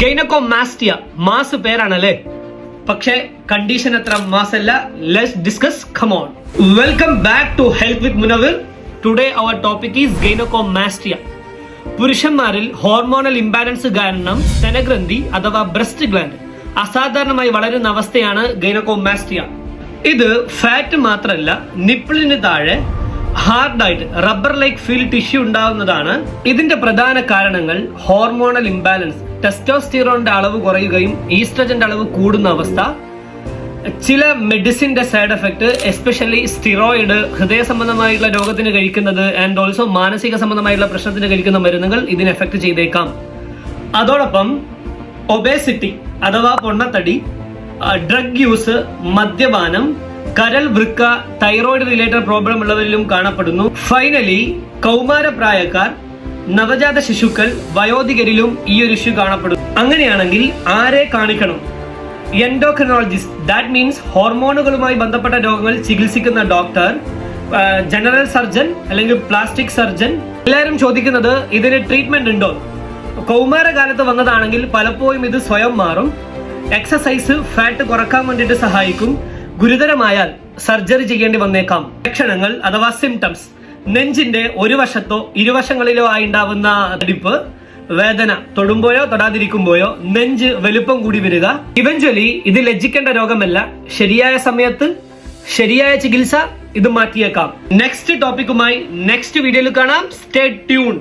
Gynaecomastia mass പേരാണല്ലേ? പക്ഷേ condition അത്ര മാസല്ല let's discuss come on welcome back to health with Munavir today our topic is gynaecomastia. പുരുഷന്മാരിൽ hormonal imbalance കാരണം സ്തനഗ്രന്ഥി അഥവാ breast gland അസാധാരണമായി വളരുന്ന അവസ്ഥയാണ് ഗൈനക്കോമാസ്റ്റിയ. ഇത് ഫാറ്റ് മാത്രമല്ല നിപ്പിളിന് താഴെ ഹാർഡായിട്ട് റബ്ബർ ലൈക്ക് ഫീൽ ടിഷ്യൂ ഉണ്ടാവുന്നതാണ്. ഇതിന്റെ പ്രധാന കാരണങ്ങൾ ഹോർമോണൽ ഇംബാലൻസ് ടെസ്റ്റോസ്റ്റിറോണിന്റെ അളവ് കുറയുകയും ഈസ്ട്രജന്റെ അളവ് കൂടുന്ന അവസ്ഥ ചില മെഡിസിന്റെ സൈഡ് എഫക്ട് എസ്പെഷ്യലി സ്റ്റിറോയിഡ് ഹൃദയ സംബന്ധമായുള്ള രോഗത്തിന് കഴിക്കുന്നത് ആൻഡ് ഓൾസോ മാനസിക സംബന്ധമായുള്ള പ്രശ്നത്തിന് കഴിക്കുന്ന മരുന്നുകൾ ഇതിന് എഫക്ട് ചെയ്തേക്കാം. അതോടൊപ്പം ഒബേസിറ്റി അഥവാ പൊണ്ണത്തടി ഡ്രഗ് യൂസ് മദ്യപാനം കരൾ വൃക്ക തൈറോയിഡ് റിലേറ്റഡ് പ്രോബ്ലം ഉള്ളവരിലും കാണപ്പെടുന്നു. ഫൈനലി കൗമാരപ്രായക്കാർ നവജാത ശിശുക്കൾ വയോധികരിലും ഈ ഒരു ഇഷ്യൂ കാണപ്പെടുന്നു. അങ്ങനെയാണെങ്കിൽ ആരെ കാണിക്കണം? എൻഡോക്രിനോളജിസ്റ്റ് ദാറ്റ് മീൻസ് ഹോർമോണുകളുമായി ബന്ധപ്പെട്ട രോഗങ്ങൾ ചികിത്സിക്കുന്ന ഡോക്ടർ ജനറൽ സർജൻ അല്ലെങ്കിൽ പ്ലാസ്റ്റിക് സർജൻ എല്ലാവരും ചോദിക്കുന്നത് ഇതിന് ട്രീറ്റ്മെന്റ് ഉണ്ടോ? കൗമാരകാലത്ത് വന്നതാണെങ്കിൽ പലപ്പോഴും ഇത് സ്വയം മാറും. എക്സസൈസ് ഫാറ്റ് കുറയ്ക്കാൻ വേണ്ടിയിട്ട് സഹായിക്കും. ഗുരുതരമായാൽ സർജറി ചെയ്യേണ്ടി വന്നേക്കാം. ലക്ഷണങ്ങൾ അഥവാ സിംറ്റംസ് നെഞ്ചിന്റെ ഒരു വശത്തോ ഇരുവശങ്ങളിലോ ആയി ഉണ്ടാവുന്ന തടിപ്പ് വേദന തൊടുമ്പോയോ തൊടാതിരിക്കുമ്പോഴോ നെഞ്ച് വലുപ്പം കൂടി വരിക. ഇവഞ്ച്വലി ഇത് ലജ്ജിക്കേണ്ട രോഗമല്ല. ശരിയായ സമയത്ത് ശരിയായ ചികിത്സ ഇത് മാറ്റിയേക്കാം. നെക്സ്റ്റ് ടോപ്പിക്കുമായി നെക്സ്റ്റ് വീഡിയോയിൽ കാണാം. Stay tune